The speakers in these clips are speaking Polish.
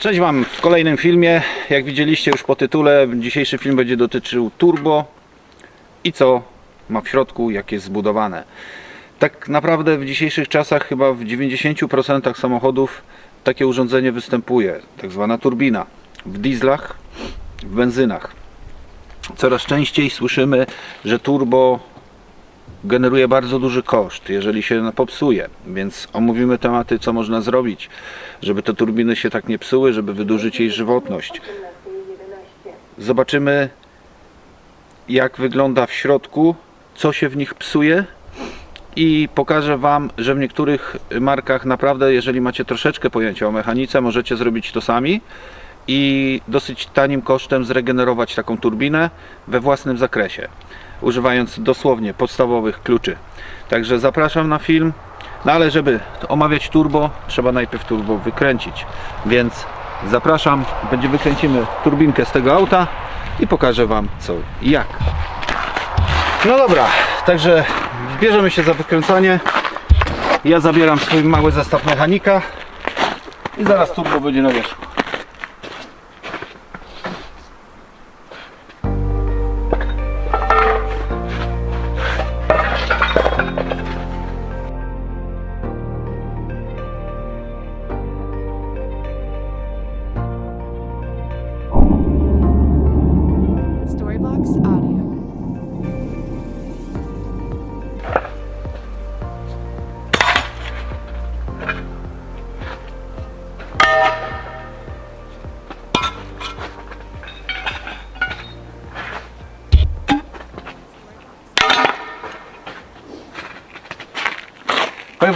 Cześć Wam w kolejnym filmie. Jak widzieliście już po tytule, dzisiejszy film będzie dotyczył turbo i co ma w środku, jak jest zbudowane. Tak naprawdę w dzisiejszych czasach chyba w 90% samochodów takie urządzenie występuje, tak zwana turbina. W dieslach, w benzynach. Coraz częściej słyszymy, że turbo generuje bardzo duży koszt, jeżeli się popsuje, więc omówimy tematy, co można zrobić, żeby te turbiny się tak nie psuły, żeby wydłużyć jej żywotność. Zobaczymy, jak wygląda w środku, co się w nich psuje i pokażę Wam, że w niektórych markach naprawdę, jeżeli macie troszeczkę pojęcia o mechanice, możecie zrobić to sami i dosyć tanim kosztem zregenerować taką turbinę we własnym zakresie, używając dosłownie podstawowych kluczy. Także zapraszam na film. No ale żeby omawiać turbo, trzeba najpierw turbo wykręcić. Więc zapraszam, będzie wykręcimy turbinkę z tego auta i pokażę Wam co i jak. No dobra, także bierzemy się za wykręcanie. Ja zabieram swój mały zestaw mechanika i zaraz turbo będzie na wierzchu.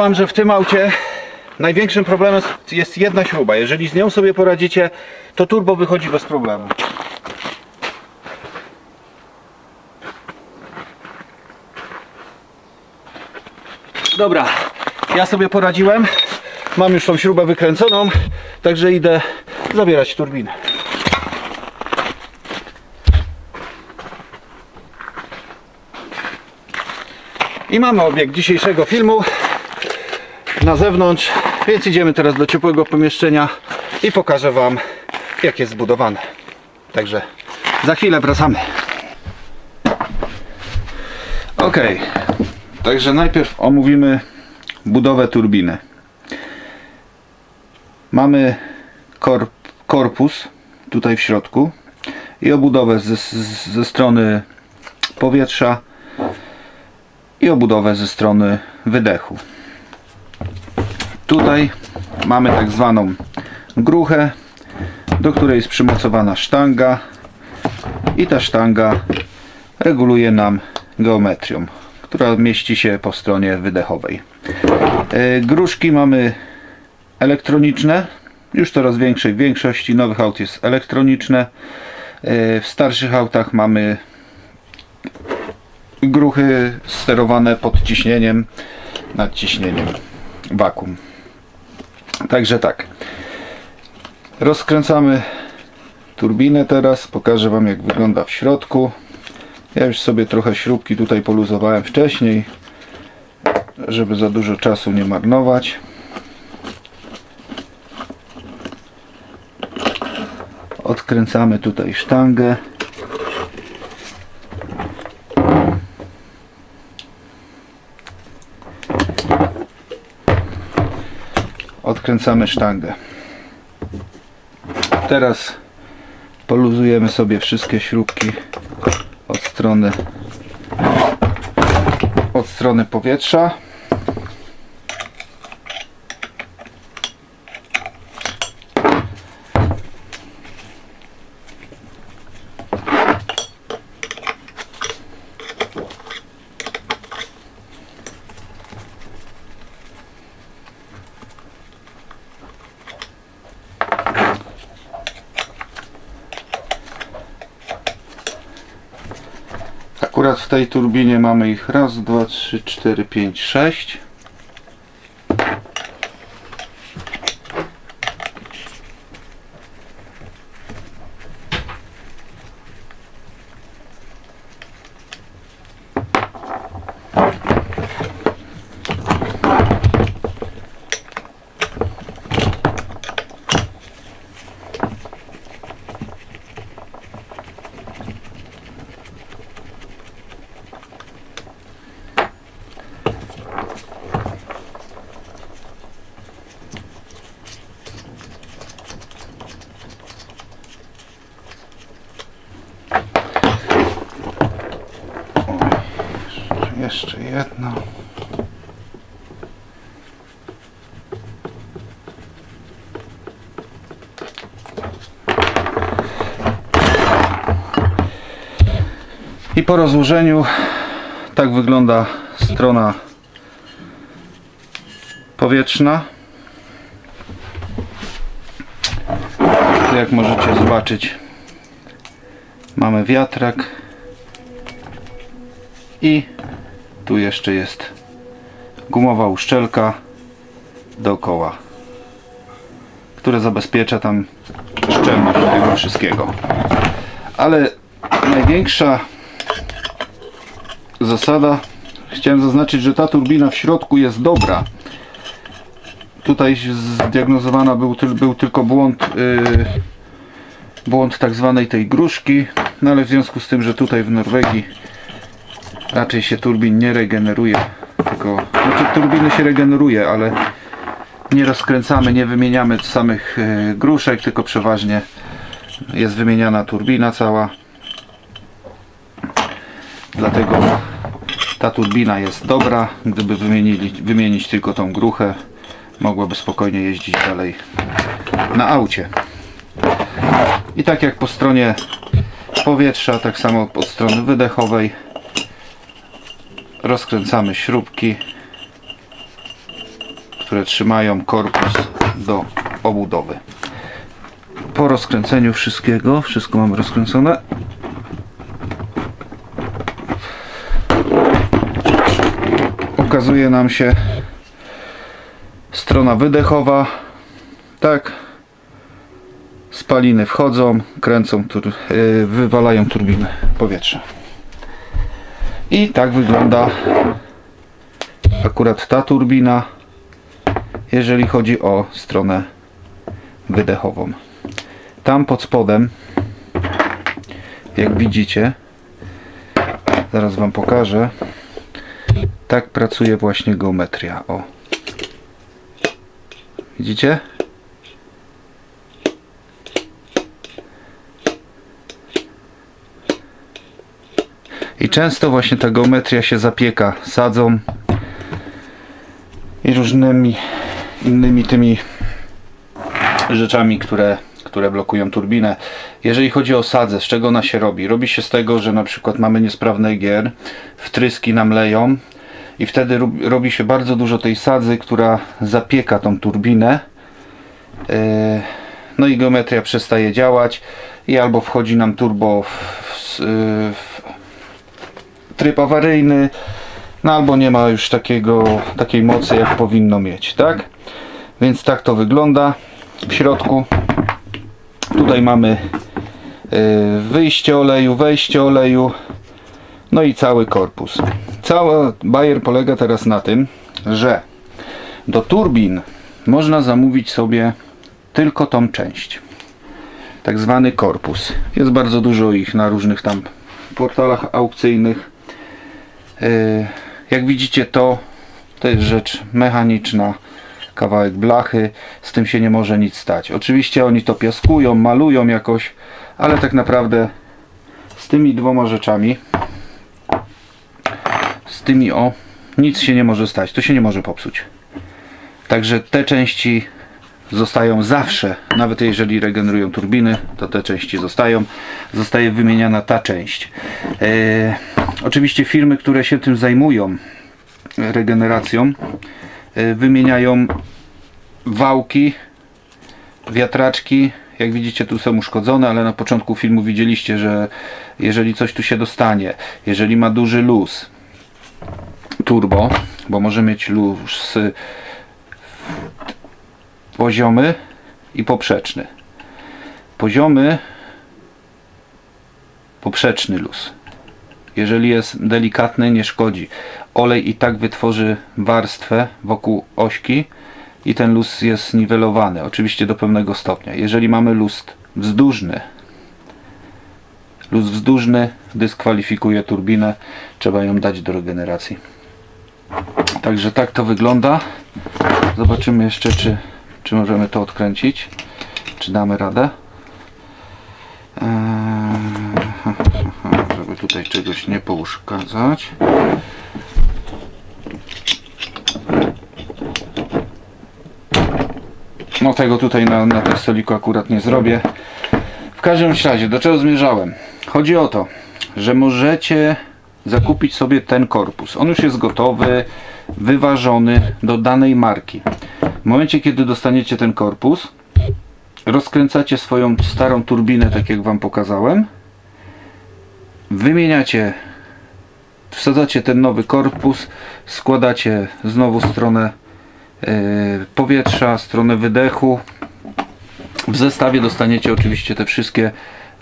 Wam, że w tym aucie największym problemem jest jedna śruba. Jeżeli z nią sobie poradzicie, to turbo wychodzi bez problemu. Dobra, ja sobie poradziłem. Mam już tą śrubę wykręconą, także idę zabierać turbinę. I mamy obiekt dzisiejszego filmu na zewnątrz, więc idziemy teraz do ciepłego pomieszczenia i pokażę Wam jak jest zbudowane. Także za chwilę wracamy. Ok, także najpierw omówimy budowę turbiny. Mamy korp, korpus tutaj w środku i obudowę ze, ze strony powietrza i obudowę ze strony wydechu. Tutaj mamy tak zwaną gruchę, do której jest przymocowana sztanga i ta sztanga reguluje nam geometrią, która mieści się po stronie wydechowej. E, Gruszki mamy elektroniczne, już coraz większej większości nowych aut jest elektroniczne. E, W starszych autach mamy gruchy sterowane pod ciśnieniem, nadciśnieniem, wakum. Także tak. Rozkręcamy turbinę teraz. Pokażę Wam jak wygląda w środku. Ja już sobie trochę śrubki tutaj poluzowałem wcześniej, żeby za dużo czasu nie marnować. Odkręcamy tutaj sztangę. Odkręcamy sztangę. Teraz poluzujemy sobie wszystkie śrubki od strony od strony powietrza. Akurat w tej turbinie mamy ich raz, dwa, trzy, cztery, pięć, sześć. Jeszcze jedno. I po rozłożeniu tak wygląda strona powietrzna. Jak możecie zobaczyć, mamy wiatrak i tu jeszcze jest gumowa uszczelka dookoła, które zabezpiecza tam szczelność tego wszystkiego. Ale największa zasada, chciałem zaznaczyć, że ta turbina w środku jest dobra. Tutaj zdiagnozowana był, był tylko błąd, yy, błąd tak zwanej tej gruszki, no ale w związku z tym, że tutaj w Norwegii raczej się turbin nie regeneruje, tylko, znaczy turbiny się regeneruje, ale nie rozkręcamy, nie wymieniamy samych yy, gruszek, tylko przeważnie jest wymieniana turbina cała. Dlatego ta turbina jest dobra. Gdyby wymienili, wymienić tylko tą gruchę, mogłaby spokojnie jeździć dalej na aucie. I tak jak po stronie powietrza, tak samo po stronie wydechowej rozkręcamy śrubki, które trzymają korpus do obudowy. Po rozkręceniu wszystkiego, wszystko mamy rozkręcone, ukazuje nam się strona wydechowa. Tak. Spaliny wchodzą, kręcą, tur, yy, wywalają turbiny powietrza. I tak wygląda akurat ta turbina, jeżeli chodzi o stronę wydechową. Tam pod spodem, jak widzicie, zaraz Wam pokażę, tak pracuje właśnie geometria. O. Widzicie? Często właśnie ta geometria się zapieka sadzą i różnymi innymi tymi rzeczami, które, które blokują turbinę. Jeżeli chodzi o sadzę, z czego ona się robi? Robi się z tego, że na przykład mamy niesprawny gier, wtryski nam leją i wtedy rob- robi się bardzo dużo tej sadzy, która zapieka tą turbinę. Yy, No i geometria przestaje działać i albo wchodzi nam turbo w, w, w tryb awaryjny, no albo nie ma już takiego, takiej mocy jak powinno mieć, tak? Więc tak to wygląda w środku. Tutaj mamy yy, wyjście oleju, wejście oleju, no i cały korpus. Cały bajer polega teraz na tym, że do turbin można zamówić sobie tylko tą część. Tak zwany korpus. Jest bardzo dużo ich na różnych tam portalach aukcyjnych. Yy, Jak widzicie to, to jest rzecz mechaniczna. Kawałek blachy, z tym się nie może nic stać. Oczywiście oni to piaskują, malują jakoś, ale tak naprawdę z tymi dwoma rzeczami z tymi o nic się nie może stać, to się nie może popsuć. Także te części zostają zawsze, nawet jeżeli regenerują turbiny, to te części zostają. Zostaje wymieniana ta część. E, oczywiście firmy, które się tym zajmują, e, regeneracją, e, wymieniają wałki, wiatraczki. Jak widzicie, tu są uszkodzone, ale na początku filmu widzieliście, że jeżeli coś tu się dostanie, jeżeli ma duży luz, turbo, bo może mieć luz poziomy i poprzeczny. Poziomy poprzeczny luz. Jeżeli jest delikatny, nie szkodzi. Olej i tak wytworzy warstwę wokół ośki i ten luz jest niwelowany, oczywiście do pewnego stopnia. Jeżeli mamy luz wzdłużny, luz wzdłużny dyskwalifikuje turbinę, trzeba ją dać do regeneracji. Także tak to wygląda. Zobaczymy jeszcze, czy, czy możemy to odkręcić. Czy damy radę. Eee, żeby tutaj czegoś nie pouszkadzać. No tego tutaj na, na tym stoliku akurat nie zrobię. W każdym razie, do czego zmierzałem? Chodzi o to, że możecie zakupić sobie ten korpus. On już jest gotowy, wyważony do danej marki. W momencie, kiedy dostaniecie ten korpus, rozkręcacie swoją starą turbinę, tak jak Wam pokazałem, wymieniacie, wsadzacie ten nowy korpus, składacie znowu stronę e, powietrza, stronę wydechu. W zestawie dostaniecie oczywiście te wszystkie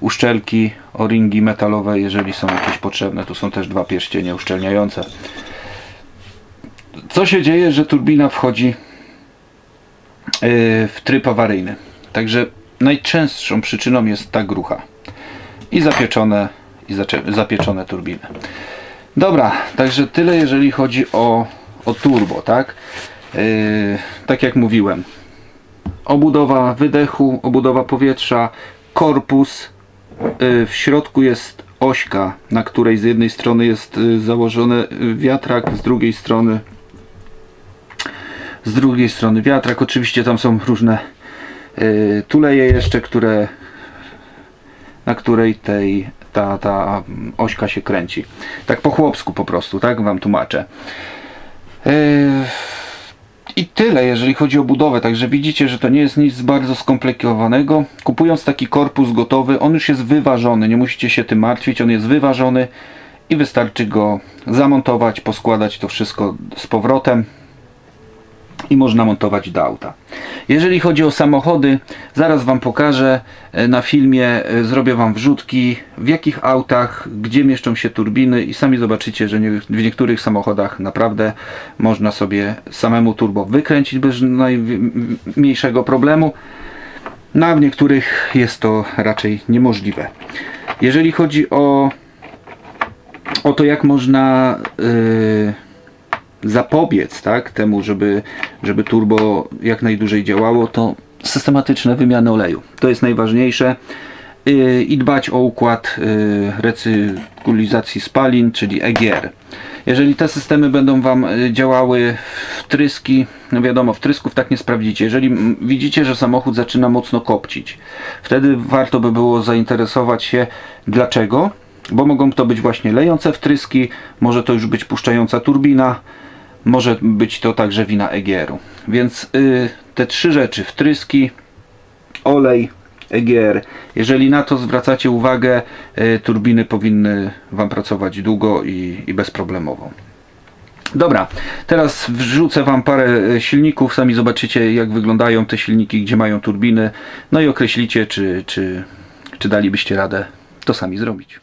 uszczelki, o-ringi metalowe, jeżeli są jakieś potrzebne. Tu są też dwa pierścienie uszczelniające. Co się dzieje, że turbina wchodzi yy, w tryb awaryjny. Także najczęstszą przyczyną jest ta grucha. I zapieczone, i zapieczone turbiny. Dobra, także tyle jeżeli chodzi o, o turbo, tak? Yy, tak jak mówiłem, obudowa wydechu, obudowa powietrza, korpus. Y, W środku jest ośka, na której z jednej strony jest y, założony wiatrak, z drugiej strony z drugiej strony wiatrak. Oczywiście tam są różne y, tuleje jeszcze, które na której tej ta, ta mm, ośka się kręci. Tak po chłopsku po prostu, tak wam tłumaczę. Yy, i tyle, jeżeli chodzi o budowę. Także widzicie, że to nie jest nic bardzo skomplikowanego. Kupując taki korpus gotowy, on już jest wyważony. Nie musicie się tym martwić. On jest wyważony i wystarczy go zamontować, poskładać to wszystko z powrotem i można montować do auta. Jeżeli chodzi o samochody, zaraz Wam pokażę e, na filmie, e, zrobię Wam wrzutki, w jakich autach, gdzie mieszczą się turbiny i sami zobaczycie, że w niektórych samochodach naprawdę można sobie samemu turbo wykręcić bez najmniejszego problemu, no a w niektórych jest to raczej niemożliwe. Jeżeli chodzi o, o to, jak można yy, zapobiec tak, temu, żeby, żeby turbo jak najdłużej działało, to systematyczne wymiany oleju. To jest najważniejsze. Yy, I dbać o układ yy, recykulizacji spalin, czyli EGR. Jeżeli te systemy będą Wam yy, działały w tryski, no wiadomo, w trysków tak nie sprawdzicie. Jeżeli widzicie, że samochód zaczyna mocno kopcić, wtedy warto by było zainteresować się dlaczego, bo mogą to być właśnie lejące wtryski, może to już być puszczająca turbina, może być to także wina EGR-u. Więc y, te trzy rzeczy, wtryski, olej, EGR, jeżeli na to zwracacie uwagę, y, turbiny powinny Wam pracować długo i, i bezproblemowo. Dobra, teraz wrzucę Wam parę y, silników, sami zobaczycie jak wyglądają te silniki, gdzie mają turbiny, no i określicie czy, czy, czy dalibyście radę to sami zrobić.